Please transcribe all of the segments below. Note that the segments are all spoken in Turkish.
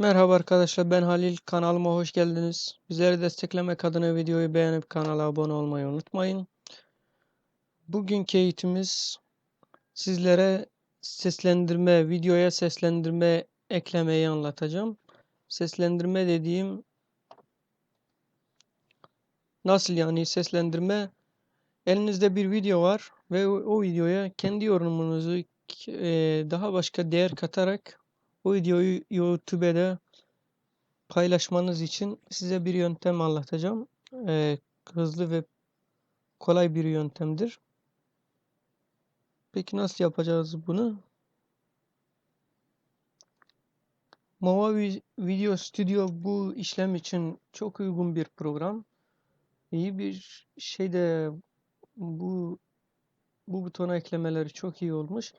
Merhaba arkadaşlar ben Halil kanalıma hoş geldiniz. Bizleri desteklemek adına videoyu beğenip kanala abone olmayı unutmayın. Bugünkü eğitimimiz sizlere seslendirme, videoya seslendirme eklemeyi anlatacağım. Seslendirme dediğim nasıl yani seslendirme? Elinizde bir video var ve o, videoya kendi yorumunuzu eee, daha başka değer katarak o videoyu YouTube'da paylaşmanız için size bir yöntem anlatacağım. Eee, hızlı ve kolay bir yöntemdir. Peki nasıl yapacağız bunu? Mova Vi- Video Studio bu işlem için çok uygun bir program. İyi bir şey de bu bu butona eklemeleri çok iyi olmuş.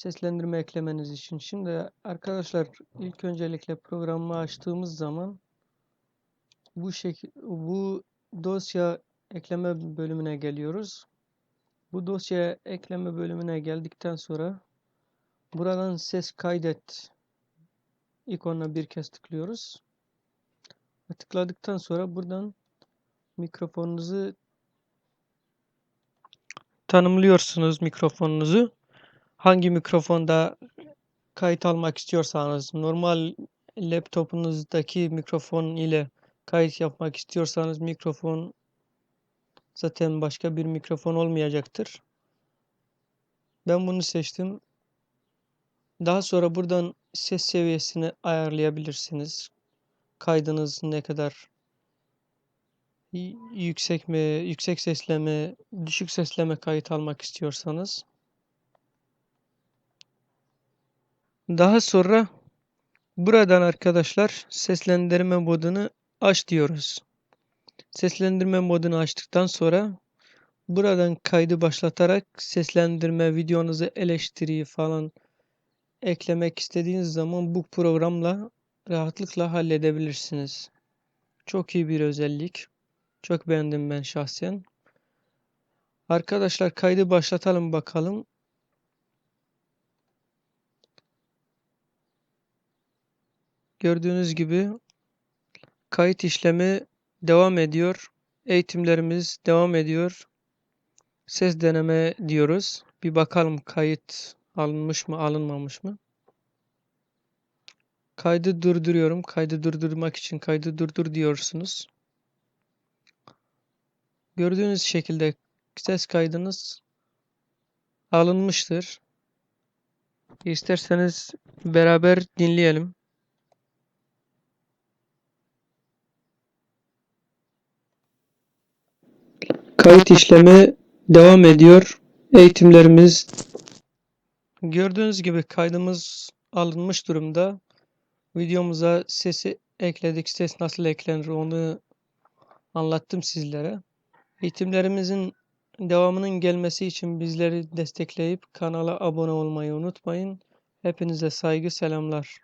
Seslendirme eklemeniz için. Şimdi arkadaşlar ilk öncelikle programı açtığımız zaman bu şekil bu dosya ekleme bölümüne geliyoruz. Bu dosya ekleme bölümüne geldikten sonra buradan ses kaydet ikonuna bir kez tıklıyoruz. Tıkladıktan sonra buradan mikrofonunuzu tanımlıyorsunuz mikrofonunuzu. Hangi mikrofonda kayıt almak istiyorsanız normal laptopunuzdaki mikrofon ile kayıt yapmak istiyorsanız mikrofon zaten başka bir mikrofon olmayacaktır. Ben bunu seçtim. Daha sonra buradan ses seviyesini ayarlayabilirsiniz. Kaydınız ne kadar yüksek mi, yüksek sesle mi, düşük sesle mi kayıt almak istiyorsanız. Daha sonra buradan arkadaşlar seslendirme modunu aç diyoruz. Seslendirme modunu açtıktan sonra buradan kaydı başlatarak seslendirme, videonuzu eleştiri falan eklemek istediğiniz zaman bu programla rahatlıkla halledebilirsiniz. Çok iyi bir özellik. Çok beğendim ben şahsen. Arkadaşlar kaydı başlatalım bakalım. Gördüğünüz gibi kayıt işlemi devam ediyor. Eğitimlerimiz devam ediyor. Ses deneme diyoruz. Bir bakalım kayıt alınmış mı, alınmamış mı? Kaydı durduruyorum. Kaydı durdurmak için kaydı durdur diyorsunuz. Gördüğünüz şekilde ses kaydınız alınmıştır. İsterseniz beraber dinleyelim. Kayıt işlemi devam ediyor. Eğitimlerimiz gördüğünüz gibi kaydımız alınmış durumda. Videomuza sesi ekledik. Ses nasıl eklenir onu anlattım sizlere. Eğitimlerimizin devamının gelmesi için bizleri destekleyip kanala abone olmayı unutmayın. Hepinize saygı selamlar.